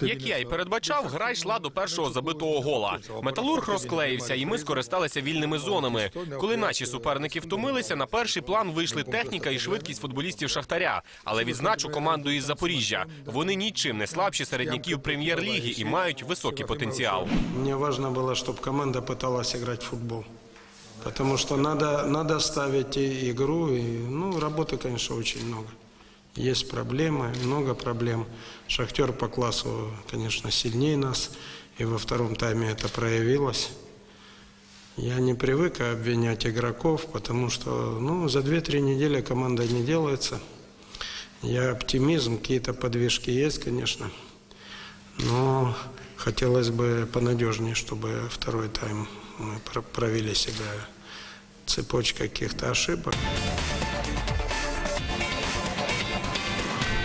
Як я й передбачав, гра йшла до першого забитого гола. Металург розклеївся, і ми скористалися вільними зонами. Коли наші суперники втомилися, на перший план вийшли техніка і швидкість футболістів Шахтаря. Але відзначу команду із Запоріжжя. Вони нічим не слабші середняків прем'єр-ліги і мають високий потенціал. Мне важно было, чтобы команда пыталась играть в футбол. Потому что надо, надо ставить и игру. И, ну, работы, конечно, очень много. Есть проблемы, много проблем. Шахтер по классу, конечно, сильнее нас. И во втором тайме это проявилось. Я не привык обвинять игроков, потому что ну, за 2-3 недели команда не делается. Я оптимизм, какие-то подвижки есть, конечно. Но хотелось бы понадежнее, чтобы второй тайм мы про- провели себя цепочка каких-то ошибок.